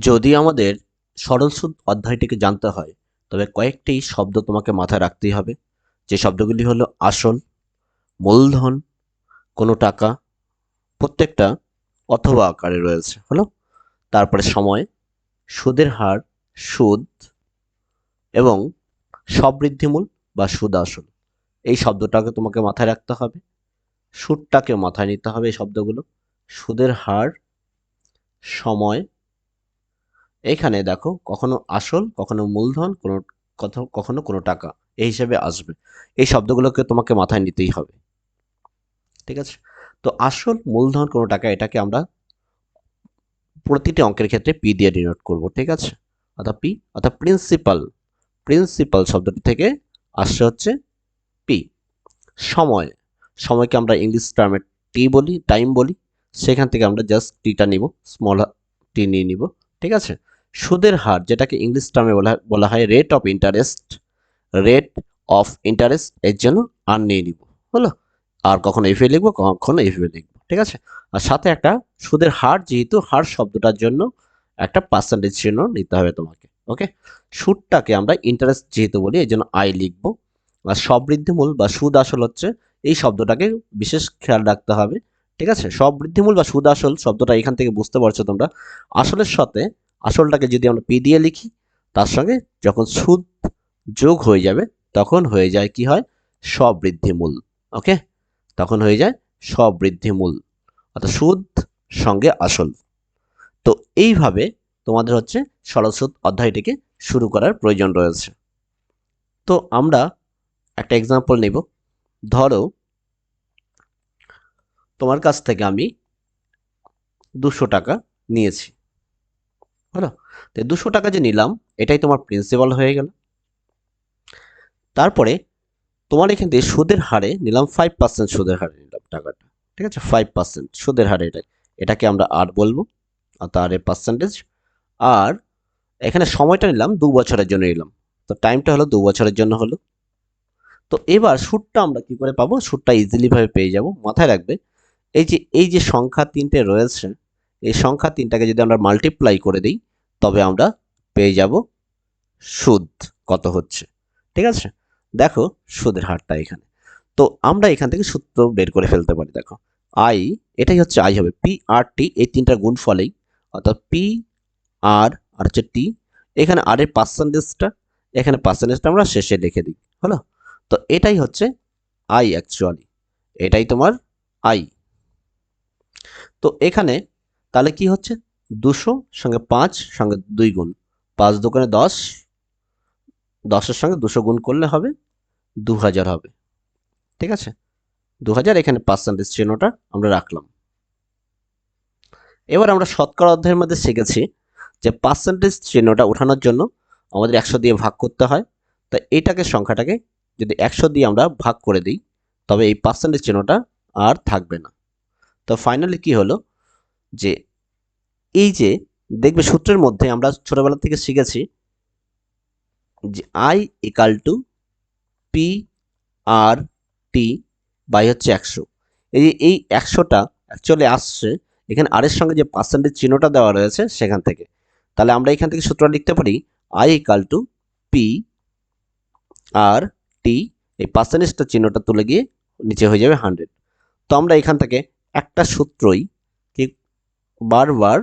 যদি আমাদের সরল সুদ অধ্যায়টিকে জানতে হয়, তবে কয়েকটি শব্দ তোমাকে মাথায় রাখতেই হবে। যে শব্দগুলি হলো আসল, মূলধন, কোনো টাকা, প্রত্যেকটা অথবা আকারে রয়েছে। হলো? তারপরে সময়, সুদের হার, সুদ এবং সবৃদ্ধিমূল বা সুদ আসল। এই শব্দটাকে তোমাকে মাথায় রাখতে হবে। সুদটাকে মাথায় নিতে হবে এই শব্দগুলো। সুদের হার, সময় এখানে দেখো কখনো আসল, কখনো মূলধন, কোনো কখনো কোনো টাকা। এই হিসেবে আসবে। এই শব্দগুলোকে তোমাকে মাথায় নিতেই হবে। ঠিক আছে? তো আসল, মূলধন, কোনো টাকা, এটাকে আমরা প্রতিটি অঙ্কের ক্ষেত্রে পি দিয়ে ডিনোট করব। ঠিক আছে? অর্থাৎ পি অর্থাৎ প্রিন্সিপাল প্রিন্সিপাল শব্দটি থেকে আসছে হচ্ছে পি সময়। সময়কে আমরা ইংলিশ টার্মে টি বলি টাইম বলি। সেখান থেকে আমরা জাস্ট টিটা নিব স্মল টি নিয়ে নিব। ঠিক আছে? সুদের হার, যেটাকে ইংলিশ টার্মে বলা বলা হয় rate of interest rate of interest এর জন্য আর নিয়ে নিব, হলো? আর কখনো এফে লিখব, কখনো এফে লিখব, ঠিক আছে? আর সাথে একটা সুদের হার, যেহেতু হার শব্দটার জন্য একটা পার্সেন্টেজ চিহ্ন নিতে হবে তোমাকে ওকে সুদটাকে আমরা ইন্টারেস্ট যেহেতু বলি এই জন্য আই লিখব। আর সবৃদ্ধিমূল বা সুদ আসল হচ্ছে এই শব্দটাকে বিশেষ খেয়াল রাখতে হবে। ঠিক আছে? সবৃদ্ধিমূল বা সুদ আসল শব্দটা এখান থেকে বুঝতে পারছ তোমরা। আসলের সাথে আসলটাকে যদি আমরা পি দিয়ে লিখি, তার সঙ্গে যখন সুদ যোগ হয়ে যাবে, তখন হয়ে যায় কি হয়? সবৃদ্ধিমূল ওকে? তখন হয়ে যায় সবৃদ্ধিমূল অর্থাৎ সুদ সঙ্গে আসল। তো এইভাবে তোমাদের হচ্ছে সুদ অধ্যায়টিকে শুরু করার প্রয়োজন রয়েছে। তো আমরা একটা এক্সাম্পল নেব। ধরো তোমার কাছ থেকে আমি দুশো টাকা নিয়েছি। হলো? তো দুশো টাকা যে নিলাম, এটাই তোমার প্রিন্সিপাল হয়ে গেল। তারপরে তোমার এখান থেকে সুদের হারে নিলাম ফাইভ পার্সেন্ট সুদের হারে নিলাম টাকাটা। ঠিক আছে? ফাইভ পার্সেন্ট সুদের হারে এটা এটাকে আমরা আর বলব, আর তার পার্সেন্টেজ আর এখানে সময়টা নিলাম দু বছরের জন্য নিলাম। তো টাইমটা হলো দু বছরের জন্য হলো। তো এবার সুদটা আমরা কি করে পাবো? সুদটা ইজিলিভাবে পেয়ে যাব। মাথায় রাখবে এই যে এই যে সংখ্যা তিনটে রয়েছে, এই সংখ্যা তিনটাকে যদি আমরা মাল্টিপ্লাই করে দিই, তবে আমরা পেয়ে যাব সুদ। কত হচ্ছে? ঠিক আছে? দেখো সুদের হারটা এখানে। তো আমরা এখান থেকে সূত্র বের করে ফেলতে পারি, দেখো। আই এটাই হচ্ছে আই হবে। পি আর টি এই তিনটা গুণ ফলেই অর্থাৎ পি আর আর হচ্ছে টি এখানে আর এর পার্সেন্টেজটা এখানে পার্সেন্টেজটা আমরা শেষে লিখে দিই, হলো? তো এটাই হচ্ছে আই অ্যাকচুয়ালি এটাই তোমার আই তো এখানে তাহলে কি হচ্ছে? দুশো সঙ্গে পাঁচ সঙ্গে দুই গুণ। পাঁচ দোকানে দশ, দশের সঙ্গে দুশো গুণ করলে হবে দু হাজার হবে। ঠিক আছে? দু হাজার এখানে পার্সেন্টেজ চিহ্নটা আমরা রাখলাম। এবার আমরা শতকরা অধ্যায়ের মধ্যে শিখেছি যে পার্সেন্টেজ চিহ্নটা ওঠানোর জন্য আমাদের একশো দিয়ে ভাগ করতে হয়। তা এটাকে সংখ্যাটাকে যদি একশো দিয়ে আমরা ভাগ করে দিই, তবে এই পার্সেন্টেজ চিহ্নটা আর থাকবে না। তো ফাইনালি কি হলো? যে এই যে দেখবে সূত্রের মধ্যে আমরা ছোটবেলা থেকে শিখেছি যে I equal to P R T by হচ্ছে একশো। এই যে এই একশোটা অ্যাকচুয়ালি আসছে, এখানে আর এর সঙ্গে যে পার্সেন্টেজ চিহ্নটা দেওয়া রয়েছে সেখান থেকে। তাহলে আমরা এখান থেকে সূত্র লিখতে পারি I equal to P R T এই পার্সেন্টেজটা চিহ্নটা তুলে গিয়ে নিচে হয়ে যাবে হান্ড্রেড তো আমরা এখান থেকে একটা সূত্রই কি বারবার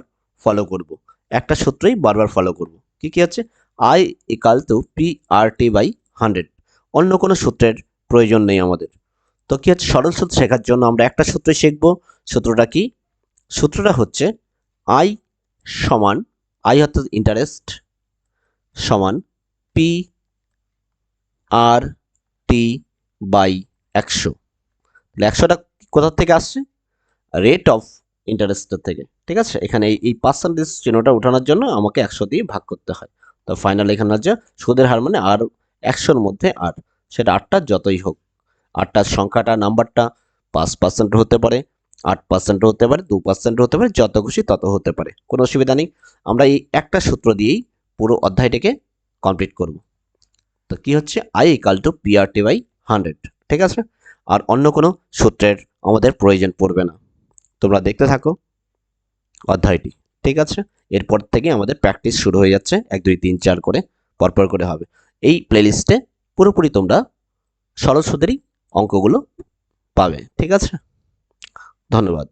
ফলো করব। একটা সূত্রই বারবার ফলো করব। কি কি আছে? I equal to P R T by hundred অন্য কোনো সূত্রের প্রয়োজন নেই আমাদের। তো কী হচ্ছে সরল সূত্র শেখার জন্য আমরা একটা সূত্র শিখব। সূত্রটা কি? সূত্রটা হচ্ছে আই সমান আই অর্থাৎ ইন্টারেস্ট সমান পি আর টি বাই একশো। তাহলে একশোটা কোথা থেকে আসছে? রেট অফ ইন্টারেস্টের থেকে, ঠিক আছে? এখানে এই পার্সেন্টেজ চিহ্নটা ওঠানোর জন্য আমাকে একশো দিয়ে ভাগ করতে হয়। তো ফাইনাল এখানে হচ্ছে সুদের হার মানে আর একশোর মধ্যে আর, সেটা আটটার যতই হোক। আটটার সংখ্যাটা নাম্বারটা পাঁচ পার্সেন্ট হতে পারে, আট পার্সেন্ট হতে পারে, দু পার্সেন্ট হতে পারে, যত খুশি তত হতে পারে। কোনো অসুবিধা নেই। আমরা এই একটা সূত্র দিয়েই পুরো অধ্যায়টাকে কমপ্লিট করব। তো কি হচ্ছে? I equal to PRT by hundred ঠিক আছে? আর অন্য কোনো সূত্রের আমাদের প্রয়োজন পড়বে না। তোমরা দেখতে থাকো অধ্যায়টি, ঠিক আছে? এরপর থেকে আমাদের প্র্যাকটিস শুরু হয়ে যাচ্ছে, এক, দুই, তিন, চার করে পরপর করে হবে। এই প্লেলিস্টে পুরোপুরি তোমরা সরল সুদেরই অঙ্কগুলো পাবে, ঠিক আছে? ধন্যবাদ।